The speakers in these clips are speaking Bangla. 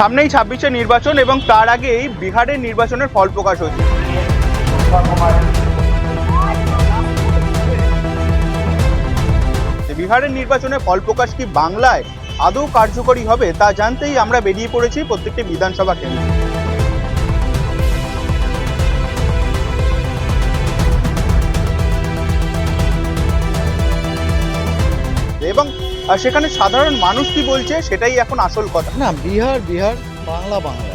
সামনেই ছাব্বিশে নির্বাচন এবং তার আগেই বিহারের নির্বাচনের ফল প্রকাশ হয়েছে। বিহারের নির্বাচনে ফল প্রকাশ কি বাংলায় আদৌ কার্যকরী হবে তা জানতেই আমরা বেরিয়ে পড়েছি প্রত্যেকটি বিধানসভা কেন্দ্রে। এবং আহ, সেখানে সাধারণ মানুষ কি বলছে সেটাই এখন আসল কথা। না বিহার বিহার বাংলা বাংলা।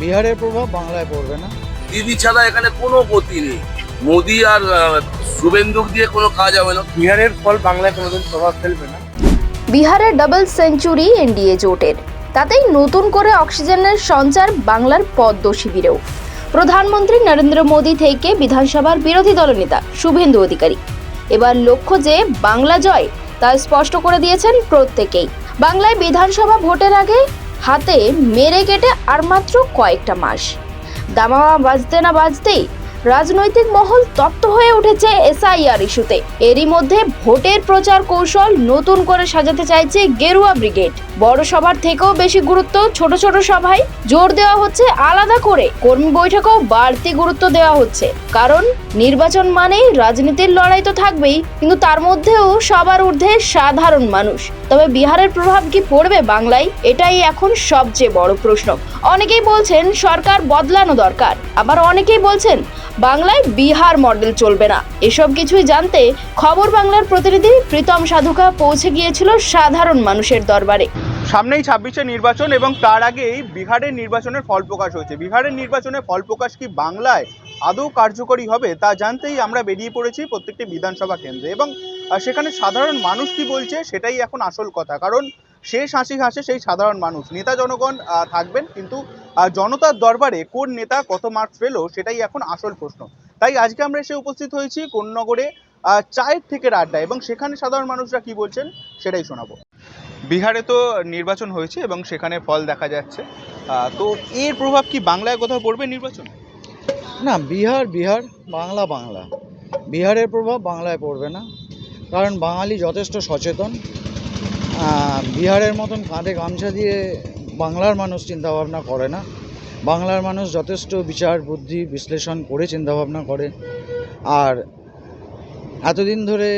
বিহারের প্রভাব বাংলায় পড়বে না। দিদি ছাড়া এখানে কোনো গতি নেই। মোদি আর শুভেন্দু দিয়ে কোনো কাজ হবে না। বিহারের ফল বাংলায় কোনোদিন প্রভাব ফেলবে না। বিহারের ডাবল সেঞ্চুরি এনডিএ জোটের। তাতেই নতুন করে অক্সিজেনের সঞ্চার বাংলার পদ্ম শিবিরেও। প্রধানমন্ত্রী নরেন্দ্র মোদী থেকে বিধানসভার বিরোধী দলনেতা শুভেন্দু অধিকারী। এবার লক্ষ্য যে বাংলা জয় তা স্পষ্ট করে দিয়েছেন প্রত্যেকেই। বাংলায় বিধানসভা ভোটের আগে হাতে মেরে কেটে আর মাত্র কয়েকটা মাস। দামামা বাজতে না বাজতেই রাজনৈতিক মহল তপ্ত হয়ে উঠেছে এসআইআর ইস্যুতে। এরই মধ্যে ভোটের প্রচার কৌশল নতুন করে সাজাতে চাইছে গেরুয়া ব্রিগেড। বড় সভার থেকেও বেশি গুরুত্ব ছোট ছোট সভায়। জোর দেওয়া হচ্ছে আলাদা করে। কর্মী বৈঠকেও বাড়তি গুরুত্ব দেওয়া হচ্ছে। কারণ নির্বাচন মানেই রাজনীতির লড়াই তো থাকবেই, কিন্তু তার মধ্যেও সবার ঊর্ধ্বে সাধারণ মানুষ। তবে বিহারের প্রভাব কি পড়বে বাংলায়? এটাই এখন সবচেয়ে বড় প্রশ্ন। অনেকেই বলছেন সরকার বদলানো দরকার। আবার অনেকেই বলছেন বাংলায় বিহার মডেল চলবে না। এসব কিছুই জানতে খবর বাংলার প্রতিনিধি প্রীতম সাধুকা পৌঁছে গিয়েছিল সাধারণ মানুষের দরবারে। সামনেই ছাব্বিশে নির্বাচন এবং তার আগেই বিহারের নির্বাচনের ফল প্রকাশ হয়েছে। বিহারের নির্বাচনের ফল প্রকাশ কি বাংলায় আদৌ কার্যকরী হবে তা জানতেই আমরা বেরিয়ে পড়েছি প্রত্যেকটি বিধানসভা কেন্দ্রে এবং সেখানে সাধারণ মানুষ কি বলছে সেটাই এখন আসল কথা। কারণ শেষ হাসি হাসে সেই সাধারণ মানুষ। নেতা জনগণ থাকবেন, কিন্তু জনতার দরবারে কোন নেতা কত মার্কস পেল সেটাই এখন আসল প্রশ্ন। তাই আজকে আমরা এসে উপস্থিত হয়েছি কোন নগরে চায়ের থেকে আড্ডা এবং সেখানে সাধারণ মানুষরা কি বলছেন সেটাই শোনাবো। বিহারে তো নির্বাচন হয়েছে এবং সেখানে ফল দেখা যাচ্ছে। তো এর প্রভাব কি বাংলায় কোথাও পড়বে নির্বাচন? না, বিহার বিহার, বাংলা বাংলা। বিহারের প্রভাব বাংলায় পড়বে না। কারণ বাঙালি যথেষ্ট সচেতন। বিহারের মতন কাঁধে গামছা দিয়ে বাংলার মানুষ চিন্তাভাবনা করে না। বাংলার মানুষ যথেষ্ট বিচার, বুদ্ধি, বিশ্লেষণ করে চিন্তাভাবনা করে। আর এতদিন ধরে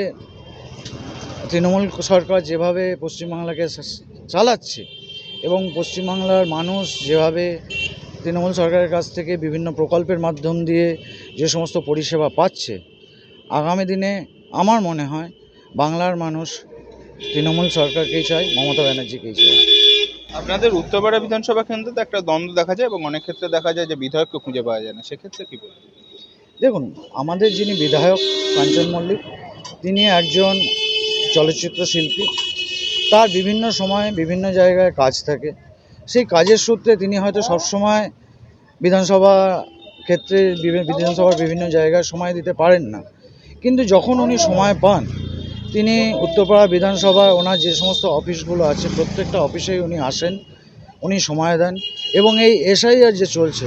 তৃণমূল সরকার যেভাবে পশ্চিমবাংলাকে চালাচ্ছে এবং পশ্চিমবাংলার মানুষ যেভাবে তৃণমূল সরকারের কাছ থেকে বিভিন্ন প্রকল্পের মাধ্যম দিয়ে যে সমস্ত পরিষেবা পাচ্ছে, আগামী দিনে আমার মনে হয় বাংলার মানুষ তৃণমূল সরকারকেই চায় মমতা ব্যানার্জিকেই চায় আপনাদের উত্তরপাড়া বিধানসভা কেন্দ্রে তো একটা দ্বন্দ্ব দেখা যায় এবং অনেক ক্ষেত্রে দেখা যায় যে বিধায়ককে খুঁজে পাওয়া যায় না। সেক্ষেত্রে কি বলবেন? দেখুন আমাদের যিনি বিধায়ক কাঞ্চন মল্লিক তিনি একজন চলচ্চিত্র শিল্পী। তার বিভিন্ন সময়ে বিভিন্ন জায়গায় কাজ থাকে। সেই কাজের সূত্রে তিনি হয়তো সবসময় বিধানসভা ক্ষেত্রে বিধানসভার বিভিন্ন জায়গায় সময় দিতে পারেন না। কিন্তু যখন উনি সময় পান তিনি উত্তরপাড়া বিধানসভায় ওনার যে সমস্ত অফিসগুলো আছে, প্রত্যেকটা অফিসেই উনি আসেন, উনি সময় দেন এবং এই এসআইআর যে চলছে,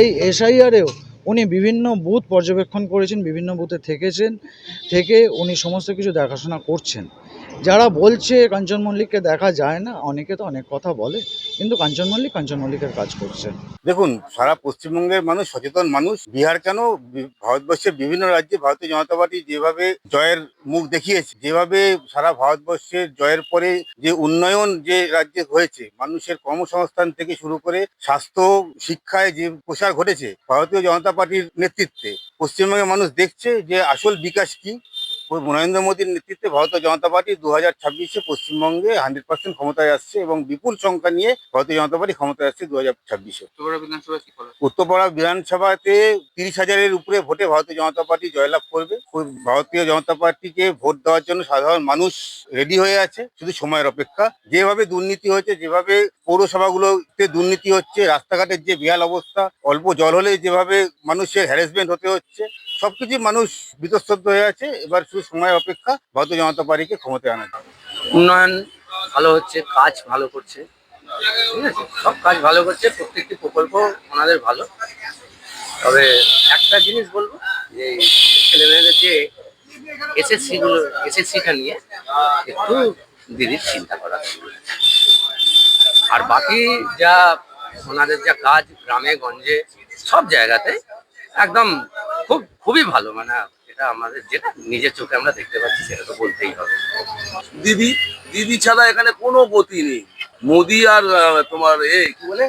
এই এসআইআরেও উনি বিভিন্ন বুথ পর্যবেক্ষণ করেছেন, বিভিন্ন বুথে থেকেছেন, থেকে উনি সমস্ত কিছু দেখাশোনা করছেন। যারা বলছে কাঞ্চন মল্লিককে দেখা যায় না, অনেকে তো অনেক কথা বলে, কিন্তু কাঞ্চন মল্লিক কাঞ্চন মল্লিকের কাজ করছে। দেখুন, সারা পশ্চিমবঙ্গের মানুষ সচেতন মানুষ, বিহার কেন ভারতবর্ষের বিভিন্ন রাজ্যে ভারতীয় জনতা পার্টি যেভাবে জয়ের মুখ দেখিয়েছে, যেভাবে সারা ভারতবর্ষের জয়ের পরে যে উন্নয়ন যে রাজ্যে হয়েছে, মানুষের কর্মসংস্থান থেকে শুরু করে স্বাস্থ্য, শিক্ষায় যে প্রসার ঘটেছে, ভারতীয় জনতা পার্টির নেতৃত্বে, পশ্চিমবঙ্গের মানুষ দেখছে যে আসল বিকাশ কি নরেন্দ্র মোদীর নেতৃত্বে ভারতীয় জনতা পার্টি দু হাজার ছাব্বিশে পশ্চিমবঙ্গে হান্ড্রেড পার্সেন্ট ক্ষমতায় আসছে এবং বিপুল সংখ্যা নিয়ে ভারতীয় জনতা পার্টি ক্ষমতায় আসছে দু হাজার ছাব্বিশে। উত্তরপাড়া বিধানসভাতে তিরিশ হাজারের উপরে ভোটে ভারতীয় জনতা পার্টি জয়লাভ করবে। ভারতীয় জনতা পার্টিকে ভোট দেওয়ার জন্য সাধারণ মানুষ রেডি হয়ে আছে শুধু সময়ের অপেক্ষা। যেভাবে দুর্নীতি হয়েছে যেভাবে পৌরসভাগুলোতে দুর্নীতি হচ্ছে রাস্তাঘাটের যে বিহাল অবস্থা অল্প জল হলে যেভাবে মানুষের হ্যারাসমেন্ট হতে হচ্ছে সবকিছু মানুষ বিতস্তব্ধ হয়ে আছে। এবার শুধু সময়ের অপেক্ষা ভারতীয় জনতা পার্টিকে ক্ষমতায় আনা। উন্নয়ন ভালো হচ্ছে, কাজ ভালো করছে। ঠিক আছে? সব কাজ ভালো করছে, প্রত্যেকটি প্রকল্প ওনাদের ভালো। তবে একটা জিনিস বলব, যে ছেলেমেয়েদের যে এসএসসি গুলো এসএসসিটা নিয়ে একটু দিদির চিন্তা করা। আর বাকি যা ওনাদের যা কাজ গ্রামে, গঞ্জে, সব জায়গাতে একদম খুব, খুবই ভালো মানে এটা আমাদের যেটা নিজের চোখে আমরা দেখতে পাচ্ছি, সেটা তো বলতেই হবে। দিদি দিদি ছাড়া এখানে কোনো গতি নেই। মোদি আর তোমার এ, কি বলে?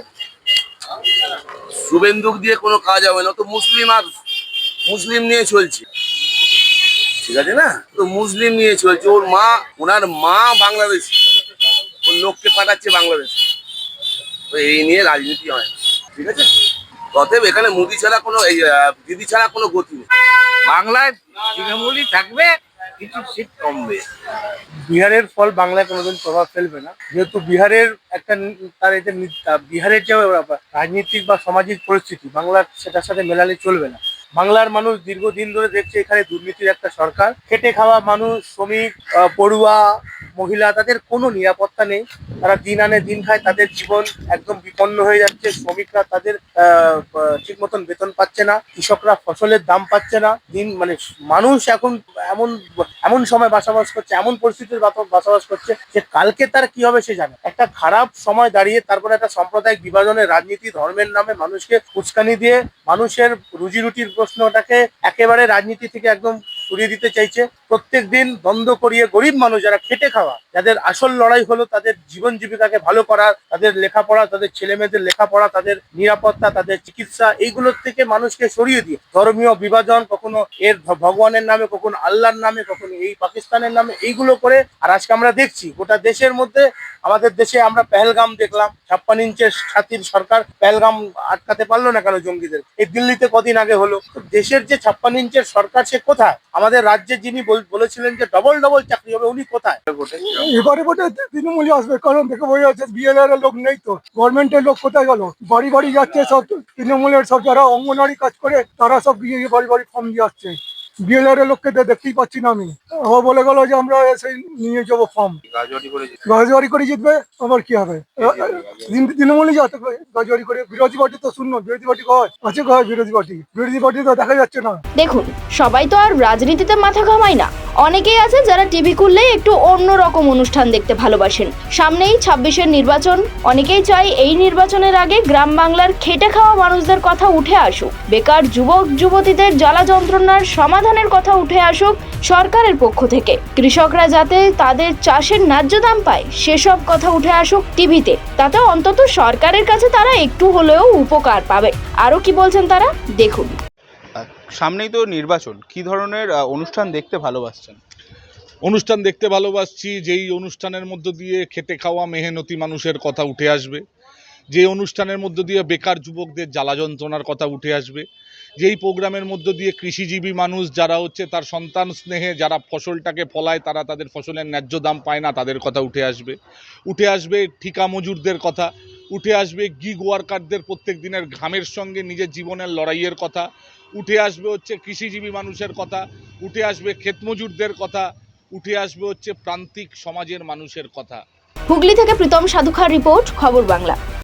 শুভেন্দুক দিয়ে কোনো কাজ হবে না তো মুসলিম আর মুসলিম নিয়ে চলছে। ঠিক আছে না? তো মুসলিম নিয়ে চলছে, ওর মা, ওনার মা বাংলাদেশি। ওর লোককে পাঠাচ্ছে বাংলাদেশে। তো এই নিয়ে রাজনীতি হয় না। ঠিক আছে? অতএব এখানে মোদি ছাড়া কোনো এই দিদি ছাড়া কোনো গতি নেই। বাংলায় তৃণমূলই থাকবে কিছু সিট কমবে। বিহারের ফল বাংলায় কোনোদিন প্রভাব ফেলবে না। যেহেতু বিহারের একটা তার এতে বিহারের যে রাজনীতিক বা সামাজিক পরিস্থিতি, বাংলার সেটার সাথে মেলালে চলবে না। বাংলার মানুষ দীর্ঘদিন ধরে দেখছে এখানে দুর্নীতির একটা সরকার। খেটে খাওয়া মানুষ, শ্রমিক পড়ুয়া মহিলা তাদের কোনো নিরাপত্তা নেই। তারা দিন আনে, দিন খায়, তাদের জীবন একদম বিপন্ন হয়ে যাচ্ছে। শ্রমিকরা তাদের ঠিক মতন বেতন পাচ্ছে না। কৃষকরা ফসলের দাম পাচ্ছে না। দিন মানে মানুষ এখন এমন এমন সময় বাসাবাস করছে, এমন পরিস্থিতির বসবাস করছে যে কালকে তার কি হবে সে জানে। একটা খারাপ সময় দাঁড়িয়ে তারপরে একটা সাম্প্রদায়িক বিভাজনের রাজনীতি, ধর্মের নামে মানুষকে উস্কানি দিয়ে মানুষের রুজি রুটির প্রশ্নটাকে একেবারে রাজনীতি থেকে একদম সরিয়ে দিতে চাইছে। প্রত্যেক দিন দ্বন্দ্ব করিয়ে গরিব মানুষ যারা খেটে খাওয়া, যাদের আসল লড়াই হলো তাদের জীবন জীবিকাকে ভালো করা, তাদের লেখাপড়া, তাদের ছেলে মেয়েদের লেখাপড়া, তাদের নিরাপত্তা, তাদের চিকিৎসা, এইগুলোর থেকে মানুষকে সরিয়ে দিয়ে ধর্মীয় বিভাজন, কখনো এর ভগবানের নামে, কখনো আল্লাহর নামে, কখনো এই পাকিস্তানের নামে, এইগুলো করে আর আজকে আমরা দেখছি গোটা দেশের মধ্যে, আমাদের দেশে আমরা পেহেলগাম দেখলাম, ছাপ্পান্ন ইঞ্চের ছাতির সরকার পেহেলগাম আটকাতে পারল না কেন জঙ্গিদের? এই দিল্লিতে কদিন আগে হলো। দেশের যে ছাপ্পান্ন ইঞ্চের সরকার সে কোথায়? আমাদের রাজ্যে যিনি বলেছিলেন যে ডবল ডবল চাকরি হবে, উনি কোথায়? তৃণমূলই আসবে, কারণ দেখে বোঝা যাচ্ছে বিএলআর লোক নেই তো গভর্নমেন্টের লোক কোথায় গেল? বাড়ি বাড়ি যাচ্ছে সব, তৃণমূলের সব যারা অঙ্গনওয়াড়ি কাজ করে, তারা সব বিয়ে বাড়ি বাড়ি ফর্ম দিয়ে আসছে। বিএলআর এর লোককে তো দেখতেই পাচ্ছি না আমি। ও বলে গেল যে আমরা এসে নিয়ে যাব ফর্ম গাজুয়ারি করে জিতবে। আবার কি হবে? তৃণ- তৃণমূলই যাতে গাজুয়ারি করে। বিরোধী পার্টি তো শূন্য বিরোধী পার্টি কয়? আছে কয় বিরোধী পার্টি? বিরোধী পার্টি তো দেখা যাচ্ছে না। দেখুন সবাই তো আর রাজনীতিতে মাথা ঘামায় না। অনেকেই আছে যারা টিভি খুললেই একটু অন্য রকম অনুষ্ঠান দেখতে ভালোবাসেন। সামনেই ছাব্বিশের নির্বাচন। অনেকেই চাই এই নির্বাচনের আগে গ্রাম বাংলার খেটে খাওয়া মানুষদের কথা উঠে আসুক। বেকার যুবক যুবতীদের জ্বালা যন্ত্রণার সমাধানের কথা উঠে আসুক সরকারের পক্ষ থেকে। কৃষকরা যাতে তাদের চাষের ন্যায্য দাম পায় সেসব কথা উঠে আসুক টিভিতে। তাতে অন্তত সরকারের কাছে তারা একটু হলেও উপকার পাবে। আরও কি বলছেন তারা? দেখুন। সামনেই তো নির্বাচন। কি ধরনের অনুষ্ঠান দেখতে ভালোবাসছেন? অনুষ্ঠান দেখতে ভালোবাসছি। যেই অনুষ্ঠানের মধ্য দিয়ে খেটে খাওয়া মেহনতি মানুষের কথা উঠে আসবে যে অনুষ্ঠানের মধ্য দিয়ে বেকার যুবকদের জ্বালা যন্ত্রণার কথা উঠে আসবে যেই প্রোগ্রামের মধ্য দিয়ে কৃষিজীবী মানুষ যারা হচ্ছে তার সন্তান স্নেহে যারা ফসলটাকে ফলায়, তারা তাদের ফসলের ন্যায্য দাম পায় না, তাদের কথা উঠে আসবে। উঠে আসবে ঠিকা মজুরদের কথা, উঠে আসবে গিগ ওয়ার্কারদের প্রত্যেক দিনের ঘামের সঙ্গে নিজের জীবনের লড়াইয়ের কথা, উঠে আসবে হচ্ছে কৃষিজীবী মানুষের কথা, উঠে আসবে ক্ষেতমজুরদের কথা, উঠে আসবে হচ্ছে প্রান্তিক সমাজের মানুষের কথা। হুগলি থেকে প্রীতম সাধুখার রিপোর্ট, খবর বাংলা।